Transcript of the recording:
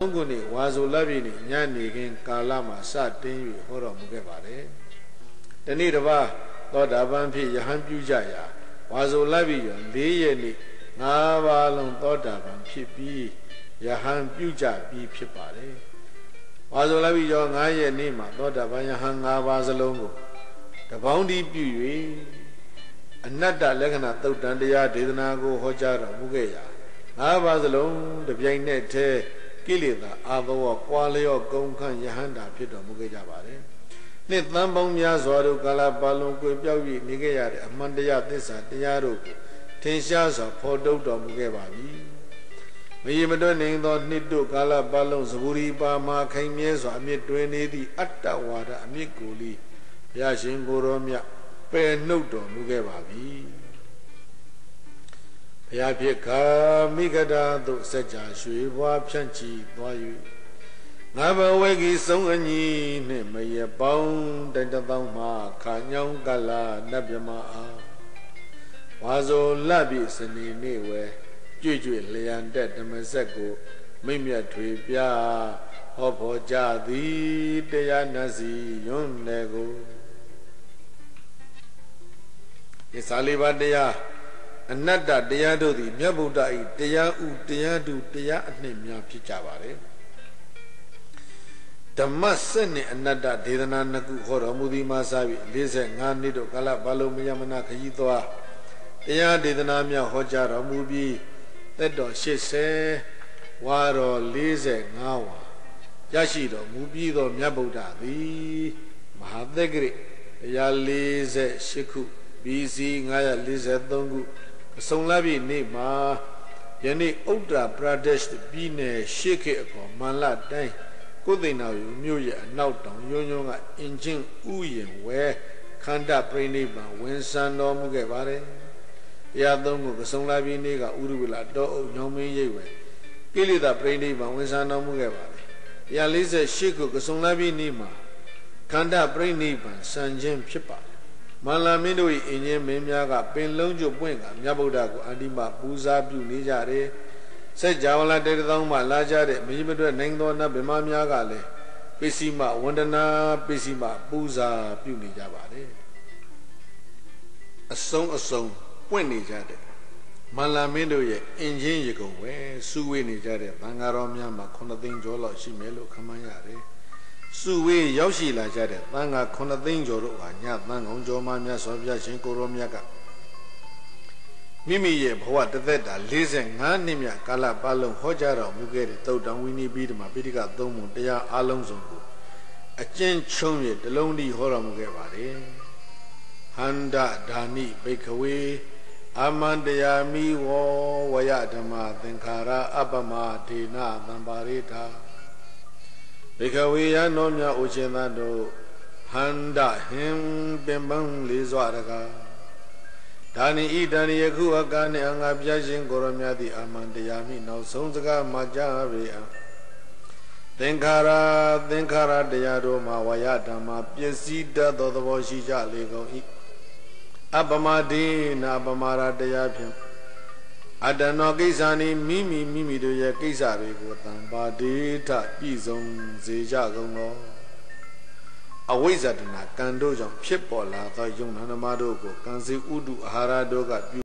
ဘုန်းကုနေဝါဆိုလပြည့်နေညနေခင်းကာလမှာစတင်း၍ဟောတော်မူခဲ့ပါတယ်။တနေ့တစ်ပါးသောတာပန်ဖြစ်ယဟန်ပြုကြရာဝါဆိုလပြည့်ရော၄ရက်နေ့၅ပါးလုံးသောတာပန်ဖြစ်ပြီးယဟန်ပြုကြပြီးဖြစ်ပါတယ်။ဝါဆိုလပြည့်ရော၅ရက်နေ့မှာသောတာပန်ယဟန်၅ပါးစလုံးကိုတပေါင်းတီးပြု၍အနတ္တလက္ခဏာသုတ်တန်တရားဒေသနာကိုဟောကြားတော်မူခဲ့ရာ၅ပါးစလုံးတပြိုင်နက်တည်း ကိလေသာအာသောကွာလျော့ကုံခန့်ယဟန္တာဖြစ်တော်မူခဲ့ကြပါတယ်။နှစ်သန်းပေါင်းများစွာတို့ကာလပတ်လုံးကိုပြောက်၍နေခဲ့ရတဲ့အမှန်တရားသစ္စာတရားတို့ကိုထင်ရှားစွာဖော်ထုတ်တော်မူခဲ့ပါပြီ။မရေမတွက်နိုင်သောနှစ်တို့ကာလပတ်လုံးသဘူရီပါမှာခိုင်မြဲစွာအမြင့်တွင်နေသည့်အတ္တဝါဒအမြင့်ကိုလီဘုရားရှင်ကိုရောမြတ်ပယ်နှုတ်တော်မူခဲ့ပါပြီ။ ဘုရားဖြစ်ခာမိဂဒာသို့စัจ जा ရွှေဘွားဖြန့်ချီသွား၍ငါဘဝေကြီးဆုံးအညီနှင့်မရပေါင်းတိုင်တသောင်းမှခါညောင်းကလာနတ်မြမအားဝါဇောလပြည့်စနေနေ့ဝဲကြွကြွလျံတက်ဓမ္မစက်ကိုမိမ့်မြတ်ထွေပြဟောဖို့ကြသည်တရားနတ်စီယွန်းလေကိုဒီစာလေးပါးတရား အနတ္တတရားတို့သည်မြတ်ဗုဒ္ဓ၏တရားဥတရားတုတရားအနှိမ့်များဖြစ်ကြပါတယ်ဓမ္မစက်နှင့်အနတ္တဒေသနာနှစ်ခုဟောတော်မူသည်မှာစပြီး45နှစ်တို့ကာလဘာလုံးမယမနာခရီးသွားတရားဒေသနာများဟောကြားတော်မူပြီးသက်တော်80ဝါတော်45ဝါရရှိတော်မူပြီးသောမြတ်ဗုဒ္ဓသည်မဟာသက္ကရိတရား48ခု BC 943ခု အစုံလပြည့်နေ့မှာယနေ့ဥတ္တရာပရဒက်ပြည်နယ်ရှေ့ခေအခေါ်မန္လတိုင်းကိုသိန်းတော်ယူမြို့ရဲ့အနောက်တောင်ယွန်းယွန်းကအင်ဂျင်ဥယင်ဝဲခန္ဓာပြိဋိဘံဝင်ဆန်တော်မူခဲ့ပါတယ်။တရားသုံးခုကစုံလပြည့်နေ့ကဥရဝလတောအုပ်ညောင်းမင်းရိပ်ဝဲကိလေသာပြိဋိဘံဝင်ဆန်တော်မူခဲ့ပါတယ်။148ခုကစုံလပြည့်နေ့မှာခန္ဓာပြိဋိဘံဆန်ခြင်းဖြစ်ပါတယ် မန္လာမင်းတို့၏အင်းချင်းမင်းများကပင်လုံးကျွပွင့်ကမြတ်ဗုဒ္ဓကိုအန္တိမပူဇာပြုနေကြတယ်။စัจ java လာတေတသောမှလာကြတဲ့မကြီးမတွက်နိုင်သောနတ်ဗမာများကလည်းပစ္စည်းမဝန္ဒနာပစ္စည်းမပူဇာပြုနေကြပါတယ်။အစုံအစုံပွင့်နေကြတဲ့မန္လာမင်းတို့ရဲ့အင်ချင်းရေကုန်ဝဲစုဝေးနေကြတဲ့ဘင်္ဂါတော်များမှာ9သိန်းကျော်လောက်ရှိမယ်လို့ခန့်မှန်းရတယ်။ စုဝေးရောက်ရှိလာကြတဲ့သံဃာ9သိန်းကျော်တို့ဟာညသံဃုံကျော်မှမြတ်စွာဘုရားရှင်ကိုရောမြတ်ကမိမိရဲ့ဘဝတသက်တာ45နှစ်မြတ်ကာလပတ်လုံးဟောကြားတော်မူခဲ့တဲ့သုတ်တံဝိနည်းပြီးဓမ္မပိဋကသုံးပုံတရားအလုံးစုံကိုအကျဉ်းချုံးရတလုံးဒီဟောတော်မူခဲ့ပါတယ်ဟန္ဒဒါနိဘိခဝေအမန္တယာမိဝဝယဓမ္မသင်္ခါရအပ္ပမဒေနသံပါရိတာ ဘေခဝေယနောမြအိုရှင်သတို့ဟန္ဒဟင်ပင်ပန်းလေးစွာတကားဒါနိဣတန်ယခုအကာနှင့်အငါပြရှင်ကိုရမြတ်သည်အာမန္တရားမိနောက်ဆုံးစကားမှာကြားပေအသင်္ခါရသင်္ခါရတရားတို့မှာဝါယဓမ္မပစ္စည်းတတ်သောသဘောရှိကြလေကုန်၏အပမဒိနာပမာရတရားဖြင့် အတ္တနောကိစ္စနိမိမိမိမိတို့ရဲ့ကိစ္စတွေကိုတံပါဒေထပြည့်စုံစေကြကုန်သောအဝိဇ္ဇတနာကံတို့ကြောင့်ဖြစ်ပေါ်လာသောယုံနာနမတို့ကိုကံစီဥဒုအာဟာရတို့ကပြု